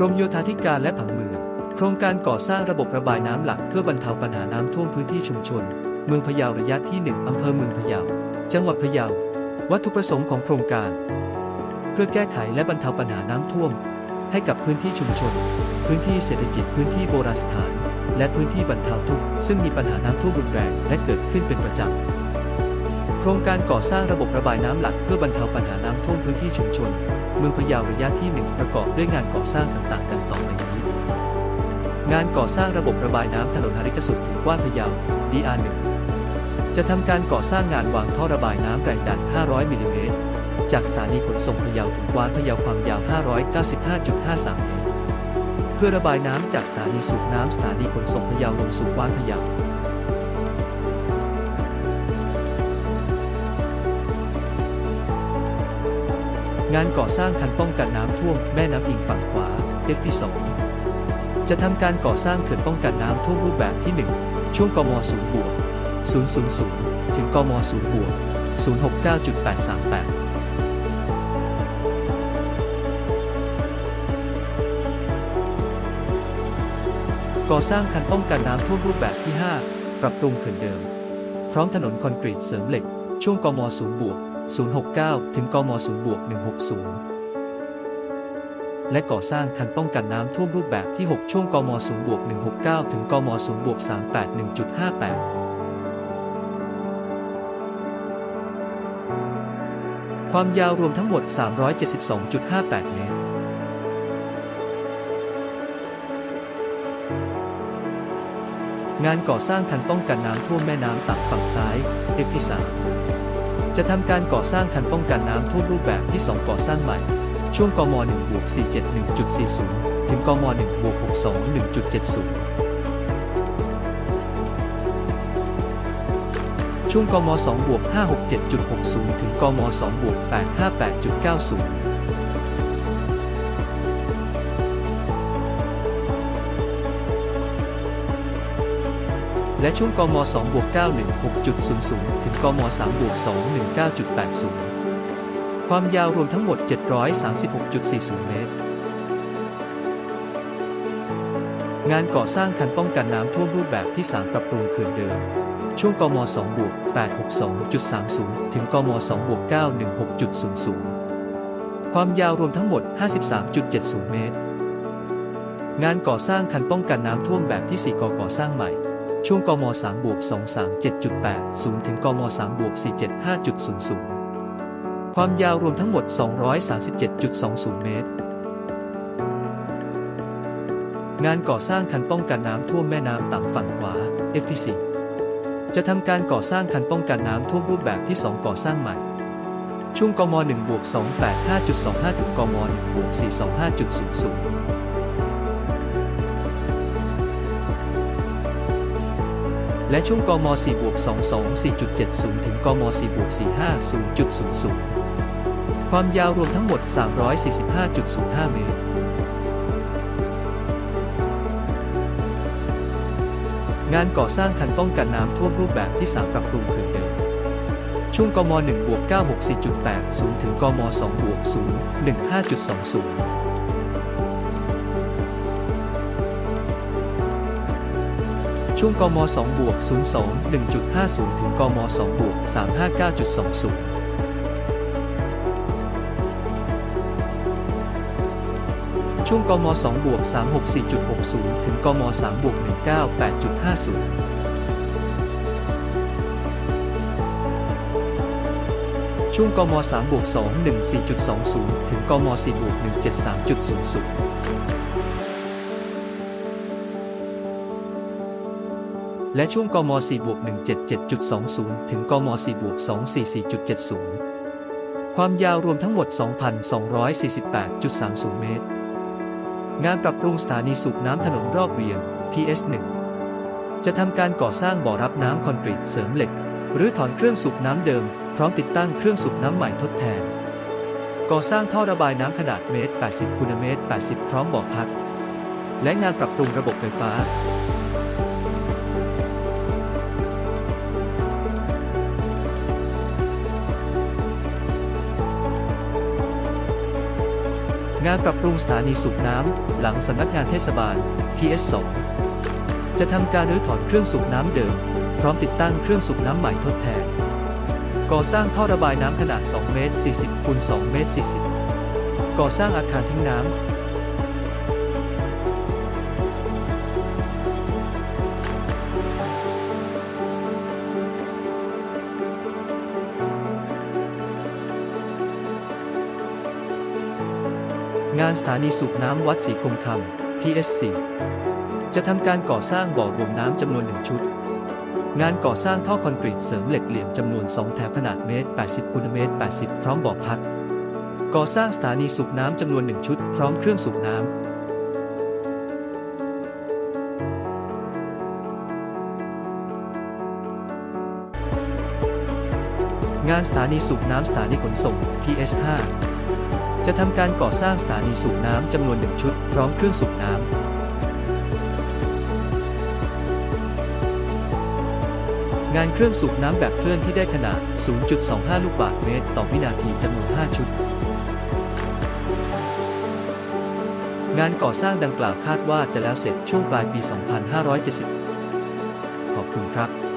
กรมโยธาธิการและผังเมือง โครงการก่อสร้างระบบระบายน้ำหลักเพื่อบรรเทาปัญหาน้ำท่วมพื้นที่ชุมชน เมืองพะเยาระยะที่ 1 อำเภอเมืองพะเยา จังหวัดพะเยา วัตถุประสงค์ของโครงการ เพื่อแก้ไขและบรรเทาปัญหาน้ำท่วม ให้กับพื้นที่ชุมชน พื้นที่เศรษฐกิจพื้นที่โบราณสถาน และพื้นที่บรรเทาทุกข์ซึ่งมีปัญหาน้ำท่วมรุนแรงและเกิดขึ้นเป็นประจำโครงการก่อสร้างระบบระบายน้ำหลักเพื่อบรรเทาปัญหาน้ำท่วมพื้นที่ชุมชน เมืองพะเยาระยะที่ 1 ประกอบด้วยงานก่อสร้างต่างๆดังต่อไปนี้ งานก่อสร้างระบบระบายน้ำถนนหาริกสุดถึงกว้านพะเยา DR1 จะทำการก่อสร้างงานวางท่อระบายน้ำแรงดัน 500มิลลิเมตร จากสถานีขนส่งพะเยาถึงกว้านพะเยาความยาว 595.53 เมตร เพื่อระบายน้ำจากสถานีสูบน้ำสถานีขนส่งพะเยาลงสู่กว้านพะเยา งานก่อสร้างคันป้องกันน้ำท่วมแม่น้ำอิงฝั่งขวา FP2 จะทำการก่อสร้างเขื่อนป้องกันน้ำท่วมรูปแบบที่ 1 ช่วงกม0บวก000 ถึงกม0บวก069.838ก่อสร้างคันป้องกันน้ำท่วมรูปแบบที่ 5 ปรับปรุงเขื่อนเดิม พร้อมถนนคอนกรีตเสริมเหล็ก ช่วงกม0บวก 069 ถึงกม0บวก160 และก่อสร้างคันป้องกันน้ำท่วมรูปแบบที่ 6 ช่วงกม0บวก169 ถึงกม0บวก381.58 ความยาวรวมทั้งหมด 372.58 เมตรงานก่อสร้างคันป้องกันน้ำท่วมแม่น้ำตักฝั่งซ้าย FP3 จะทำการก่อสร้างคันป้องกันน้ำท่วมรูปแบบที่ 2 ก่อสร้างใหม่ ช่วงกม1บวก471.40 ถึงกม1บวก62 1.70 ช่วงกม2บวก567.60 ถึงกม2บวก858.90 และช่วงกม2บวก916.00 ถึงกม3บวก219.80 ความยาวรวมทั้งหมด 736.40 เมตร งานก่อสร้างคันป้องกันน้ำท่วมรูปแบบที่ 3 ปรับปรุงเขื่อนเดิม ช่วงกม2บวก862.30 ถึงกม2บวก916.00 ความยาวรวมทั้งหมด 53.70 เมตร งานก่อสร้างคันป้องกันน้ำท่วมแบบที่ 4กก่อสร้างใหม่ ช่วงกม3บวก237.80 ถึงกม3บวก475.00 ความยาวรวมทั้งหมด 237.20 เมตร งานก่อสร้างคันป้องกันน้ำท่วมแม่น้ำต่ำฝั่งขวา FPC จะทำการก่อสร้างคันป้องกันน้ำท่วมรูปแบบที่ 2 ก่อสร้างใหม่ ช่วงกม1บวก285.25 ถึงกม1บวก425.00 และช่วงกม4บวก224.70 ถึงกม4บวก450.00 ความยาวรวมทั้งหมด 345.05 เมตร งานก่อสร้างคันป้องกันน้ำท่วมรูปแบบที่ 3 ปรับปรุงเขื่อนเดิมช่วงกม1บวก964.80 ถึงกม2บวก015.20 ช่วงกม2บวก02 1.50 ถึงกม2บวก359.20ช่วงกม2บวก364.60 ถึงกม3บวก198.50 ช่วงกม3บวก214.20 ถึงกม4บวก173.00 และช่วงกม4บวก177.20 ถึงกม4บวก244.70 ความยาวรวมทั้งหมด 2,248.30 เมตร งานปรับปรุงสถานีสูบน้ำถนนรอบเวียง PS1 จะทำการก่อสร้างบ่อรับน้ำคอนกรีตเสริมเหล็ก หรือถอนเครื่องสูบน้ำเดิม พร้อมติดตั้งเครื่องสูบน้ำใหม่ทดแทน ก่อสร้างท่อระบายน้ำขนาดเมตร 80คูณเมตร 80 พร้อมบ่อพัก และงานปรับปรุงระบบไฟฟ้า งานปรับปรุงสถานีสูบน้ำหลังสำนักงานเทศบาล PS2 จะทำการรื้อถอนเครื่องสูบน้ำเดิม พร้อมติดตั้งเครื่องสูบน้ำใหม่ทดแทน ก่อสร้างท่อระบายน้ำขนาด 2 เมตร 40คูณ2เมตร 40 ก่อสร้างอาคารทิ้งน้ำ งานสถานีสูบน้ำวัดศรีคงคำ PS4 จะทำการก่อสร้างบ่อรวมน้ำจำนวนหนึ่งชุด งานก่อสร้างท่อคอนกรีตเสริมเหล็กเหลี่ยมจำนวน 2 แถวขนาดเมตร 80คูณเมตร 80 พร้อมบ่อพัก ก่อสร้างสถานีสูบน้ำจำนวนหนึ่งชุด พร้อมเครื่องสูบน้ำงานสถานีสูบน้ำสถานีขนส่ง PS5 จะทำการก่อสร้างสถานีสูบน้ำจำนวนหนึ่งชุด พร้อมเครื่องสูบน้ำ งานเครื่องสูบน้ำแบบเคลื่อนที่ได้ขนาด 0.25 ลูกบาศก์เมตร ต่อวินาทีจำนวน 5 ชุด งานก่อสร้างดังกล่าวคาดว่าจะแล้วเสร็จช่วงปลายปี 2570 ขอบคุณครับ